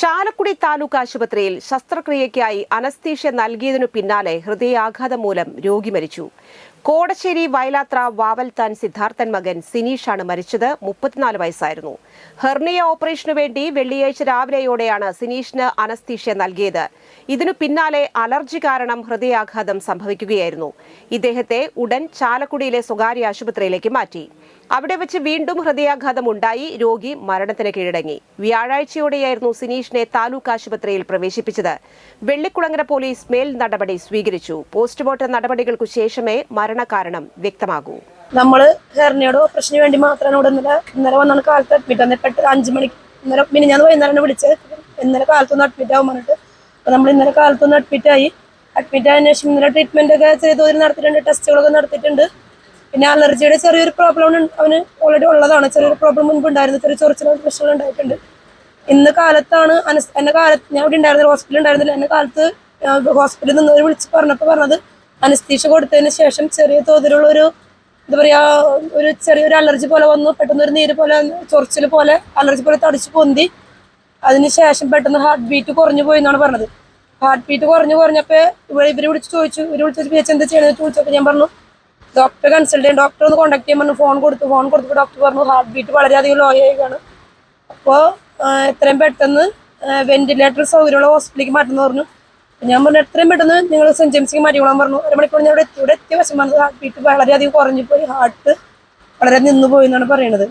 ചാലക്കുടി താലൂക്ക് ആശുപത്രിയിൽ ശസ്ത്രക്രിയയ്ക്കായി അനസ്തീഷ്യ നൽകിയതിനു പിന്നാലെ ഹൃദയാഘാതം മൂലം രോഗി മരിച്ചു. കോടശ്ശേരി വയലാത്ര വാവൽത്താൻ സിദ്ധാർത്ഥൻ മകൻ സിനീഷാണ് മരിച്ചത്. മുപ്പത്തിനാല് വയസ്സായിരുന്നു. ഹെർണിയ ഓപ്പറേഷനു വേണ്ടി വെള്ളിയാഴ്ച രാവിലെയോടെയാണ് സിനീഷിന് അനസ്തീഷ്യ നൽകിയത്. ഇതിനു പിന്നാലെ അലർജി കാരണം ഹൃദയാഘാതം സംഭവിക്കുകയായിരുന്നു. ഇദ്ദേഹത്തെ ഉടൻ ചാലക്കുടിയിലെ സ്വകാര്യ ആശുപത്രിയിലേക്ക് മാറ്റി. അവിടെ വെച്ച് വീണ്ടും ഹൃദയാഘാതം ഉണ്ടായി രോഗി മരണത്തിന് കീഴടങ്ങി. വ്യാഴാഴ്ചയോടെയായിരുന്നു സിനീഷിനെ താലൂക്ക് ആശുപത്രിയിൽ പ്രവേശിപ്പിച്ചത്. വെള്ളിക്കുളങ്ങര പോലീസ് മേൽ നടപടി സ്വീകരിച്ചു. പോസ്റ്റ്മോർട്ടം നടപടികൾക്കു ശേഷമേ മരണകാരണം വ്യക്തമാകൂ. നമ്മൾ ഹെർണിയുടെ ഓപ്പറേഷന് വേണ്ടി മാത്രമാണ് ഇവിടെ ഇന്നലെ ഇന്നലെ വന്നാണ് അഡ്മിറ്റ്. വന്നത് പെട്ടെന്ന് അഞ്ച് മണിക്ക് ഇന്നലെ മിനിഞ്ഞാന്ന് വൈകുന്നേരം വിളിച്ചത്. ഇന്നലെ കാലത്തൊന്ന് അഡ്മിറ്റ് ആവും പറഞ്ഞിട്ട്. അപ്പോൾ നമ്മൾ ഇന്നലെ കാലത്തൊന്ന് അഡ്മിറ്റ് ആയി. അഡ്മിറ്റ് ആയതിനു ശേഷം ഇന്നലെ ട്രീറ്റ്മെന്റ് ഒക്കെ ചെയ്ത് തോതിൽ നടത്തിയിട്ടുണ്ട് ടെസ്റ്റുകളൊക്കെ നടത്തിയിട്ടുണ്ട്. പിന്നെ അലർജിയുടെ ചെറിയൊരു പ്രോബ്ലം അവന് ഓൾറെഡി ഉള്ളതാണ്. ചെറിയൊരു പ്രോബ്ലം മുൻപ് ഉണ്ടായിരുന്നു. ചെറിയ ചൊറിച്ചിലും പ്രശ്നങ്ങൾ ഉണ്ടായിട്ടുണ്ട്. ഇന്ന് കാലത്താണ് അനസ് എന്നെ കാലത്ത് ഞാൻ ഇവിടെ ഉണ്ടായിരുന്നില്ല ഹോസ്പിറ്റലിൽ ഉണ്ടായിരുന്നില്ല. എന്നെ കാലത്ത് ഹോസ്പിറ്റലിൽ നിന്ന് വിളിച്ച് പറഞ്ഞപ്പോൾ പറഞ്ഞത് അനസ്തീഷ കൊടുത്തതിന് ശേഷം ചെറിയ തോതിലുള്ള ഒരു എന്താ പറയാ ഒരു ചെറിയൊരു അലർജി പോലെ വന്നു. പെട്ടെന്ന് ഒരു നീര് പോലെ ചൊറിച്ചിൽ പോലെ അലർജി പോലെ തടിച്ച് പൊന്തി. അതിനുശേഷം പെട്ടെന്ന് ഹാർട്ട് ബീറ്റ് കുറഞ്ഞു പോയി എന്നാണ് പറഞ്ഞത്. ഹാർട്ട് ബീറ്റ് കുറഞ്ഞു കുറഞ്ഞപ്പോൾ ഇവിടെ ഇവർ വിളിച്ച് ചോദിച്ചു. ഇവർ വിളിച്ചു ചേച്ചി എന്താ ചെയ്യണമെന്ന് ചോദിച്ചപ്പോൾ ഞാൻ പറഞ്ഞു ഡോക്ടറെ കൺസൾട്ട് ചെയ്യാൻ ഡോക്ടറെ ഒന്ന് കോൺടാക്ട് ചെയ്യാൻ പറഞ്ഞു ഫോൺ കൊടുത്തു. ഫോൺ കൊടുത്തപ്പോൾ ഡോക്ടർ പറഞ്ഞു ഹാർട്ട് ബീറ്റ് വളരെയധികം ലോ ആയിരിക്കുകയാണ്. അപ്പോൾ എത്രയും പെട്ടെന്ന് വെന്റിലേറ്റർ സൗകര്യമുള്ള ഹോസ്പിറ്റലിലേക്ക് മാറ്റുന്നു പറഞ്ഞു. ഞാൻ പറഞ്ഞു എത്രയും പെട്ടെന്ന് നിങ്ങൾ സെന്റ് ജെയിംസിലേക്ക് മാറ്റിക്കോളാൻ പറഞ്ഞു. ഒരു മണിക്കൂർ ഞാൻ ഇവിടെ ഇവിടെ എത്തിയ വശം ഹാർട്ട് ബീറ്റ് വളരെയധികം കുറഞ്ഞു പോയി. ഹാർട്ട് വളരെ നിന്നു പോയി എന്നാണ് പറയുന്നത്.